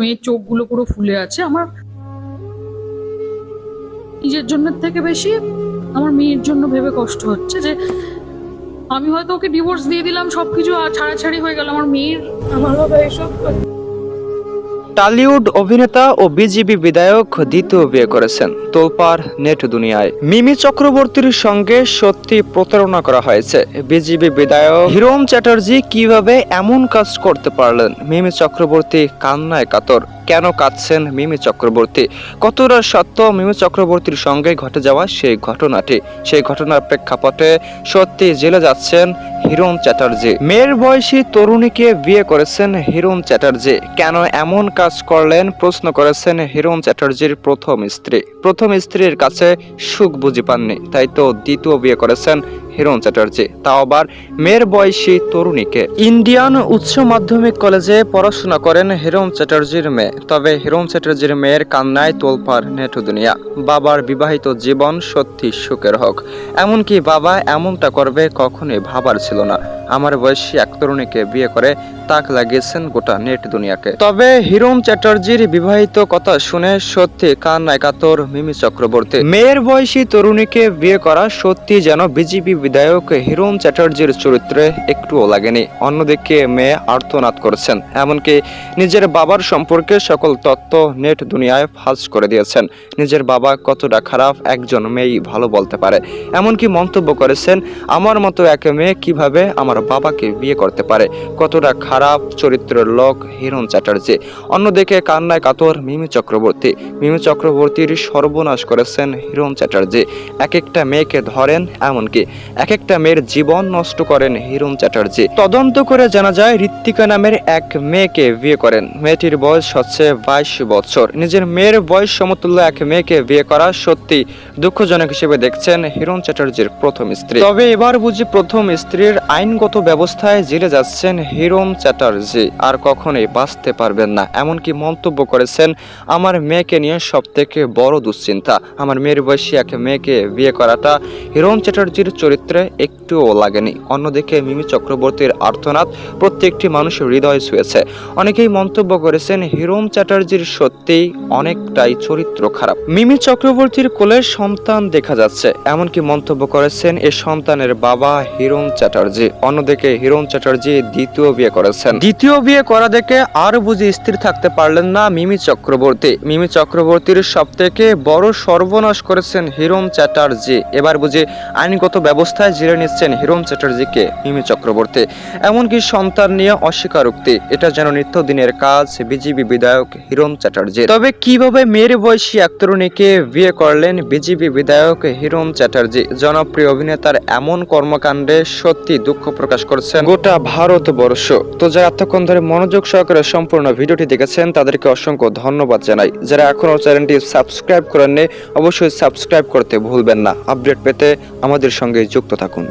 মেয়ের চোখগুলো পুরো ফুলে আছে। আমার নিজের জন্য থেকে বেশি আমার মেয়ের জন্য ভেবে কষ্ট হচ্ছে যে আমি হয়তো ওকে ডিভোর্স দিয়ে দিলাম, সবকিছু ছাড়াছাড়ি হয়ে গেল। আমার মেয়ের ভালোভাবে এসব টালিউড অভিনেতা ও বিজিবি বিধায়ক দ্বিতীয় বিয়ে করেছেন। তোলপার নেট দুনিয়ায়। মিমি চক্রবর্তীর সঙ্গে সত্যি প্রতারণা করা হয়েছে। বিজিবি বিধায়ক হিরোম চ্যাটার্জি কীভাবে এমন কাজ করতে পারলেন? মিমি চক্রবর্তী কান্নায় কাতর। কেন কাঁদছেন মিমি চক্রবর্তী? কতটা সত্য মিমি চক্রবর্তীর সঙ্গে ঘটে যাওয়া সেই ঘটনাটি? সেই ঘটনার প্রেক্ষাপটে সত্যি জেলে যাচ্ছেন হিরণ চ্যাটার্জি। মেয়ের বয়সী তরুণীকে বিয়ে করেছেন হিরণ চ্যাটার্জি। কেন এমন কাজ করলেন? প্রশ্ন করেছেন হিরণ চ্যাটার্জির প্রথম স্ত্রী। প্রথম স্ত্রীর কাছে সুখ বুঝি পাননি, তাই তো দ্বিতীয় বিয়ে করেছেন হিরণ চ্যাটার্জি। তাও আবার মেয়ের বয়সী তরুণীকে। ইন্ডিয়ান উচ্চ মাধ্যমিক কলেজে পড়াশোনা করেন হিরণ চ্যাটার্জির মেয়ে। তবে হিরণ চ্যাটার্জির মেয়ের কান্নায় তোলপার নেটু দুনিয়া। বাবার বিবাহিত জীবন সত্যি সুখের হোক। এমনকি বাবা এমনটা করবে কখনোই ভাবার ছিল না। আমার বয়সী এক তরুণীকে বিয়ে করে তাক লাগিয়েছেন গোটা নেট দুনিয়াকে। তবে হিরণ চ্যাটার্জির বিবাহিত কথা শুনে সত্যি কান্নায় কাতর মিমি চক্রবর্তী। মেয়ের বয়সী তরুণীকে বিয়ে করা সত্যি যেন বিজেপি বিধায়ক হিরণ চ্যাটার্জির চরিত্রে একটুও লাগেনি। অন্যদিকে মেয়ে আর্তনাদ করছেন, এমনকি নিজের বাবার সম্পর্কে সকল তত্ত্ব নেট দুনিয়ায় ফাঁস করে দিয়েছেন। নিজের বাবা কতটা খারাপ একজন মেয়েই ভালো বলতে পারে। এমনকি মন্তব্য করেছেন, আমার মতো এক মেয়ে কীভাবে আমার বাবাকে বিয়ে করতে পারে? কতটা খারাপ চরিত্রের লোক হিরণ চ্যাটার্জি। অন্যদিকে কান্নায় কাতর মিমি চক্রবর্তী। মিমি চক্রবর্তীর সর্বনাশ করেছেন হিরণ চ্যাটার্জি। এক একটা মেয়েকে ধরেন এমনকি এক একটা মেয়ের জীবন নষ্ট করেন হিরণ চ্যাটার্জি। তদন্ত করে জানা যায়, ঋত্বিকা নামের এক মেয়েকে বিয়ে করেন। মেয়েটির বয়স হচ্ছে বাইশ বছর। নিজের মেয়ের বয়স সমতুল্য এক মেয়েকে বিয়ে করা সত্যি দুঃখজনক হিসেবে দেখছেন হিরণ চ্যাটার্জির প্রথম স্ত্রী। তবে এবার বুঝি প্রথম স্ত্রীর আইনগত ব্যবস্থায় জিরে যাচ্ছেন হিরণ চ্যাটার্জি, আর কখনোই বাঁচতে পারবেন না। এমনকি মন্তব্য করেছেন, আমার মেয়েকে নিয়ে সব থেকে বড় দুশ্চিন্তা। আমার মেয়ের বয়সী এক মেয়েকে বিয়ে করাটা হিরণ চ্যাটার্জির চরিত্রে একটুও লাগেনি। অন্যদিকে মিমি চক্রবর্তীর আর্তনাদ প্রত্যেকটি মানুষের হৃদয় ছুঁয়েছে। অনেকেই মন্তব্য করেছেন, হিরণ চ্যাটার্জির সত্যিই অনেকটাই চরিত্র খারাপ। মিমি চক্রবর্তীর কোলে সন্তান দেখা যাচ্ছে। এমনকি মন্তব্য করেছেন, এ সন্তানের বাবা হিরণ চ্যাটার্জি। অন্যদিকে হিরণ চ্যাটার্জি দ্বিতীয় বিয়ে করেছেন। দ্বিতীয় বিয়ে করা দেখে আর বুঝি স্থির থাকতে পারলেন না মিমি চক্রবর্তী। মিমি চক্রবর্তীর সব থেকে বড় সর্বনাশ করেছেন হিরণ চ্যাটার্জি। এবার বুঝি আইনগত ব্যবস্থায় জেলে নিচ্ছেন হিরণ চ্যাটার্জিকে মিমি চক্রবর্তী। এমনকি সন্তান নিয়ে অস্বীকারোক্তি। এটা যেন নিত্যদিনের কাজ বিজেপি বিধায়ক হিরণ চ্যাটার্জি তবে কীভাবে মেয়ের বয়সী এক তরুণীকে বিয়ে করলেন বিজেপি বিধায়ক হিরণ চ্যাটার্জি? জনপ্রিয় অভিনেতার এমন কর্মকাণ্ডে সত্যি দুঃখ প্রকাশ করছেন গোটা ভারতবর্ষ। তো যারা এতক্ষণ ধরে মনোযোগ সহকারে সম্পূর্ণ ভিডিওটি দেখেছেন, তাদেরকে অসংখ্য ধন্যবাদ জানাই। যারা এখনও চ্যানেলটি সাবস্ক্রাইব করেননি, অবশ্যই সাবস্ক্রাইব করতে ভুলবেন না। আপডেট পেতে আমাদের সঙ্গে যুক্ত থাকুন।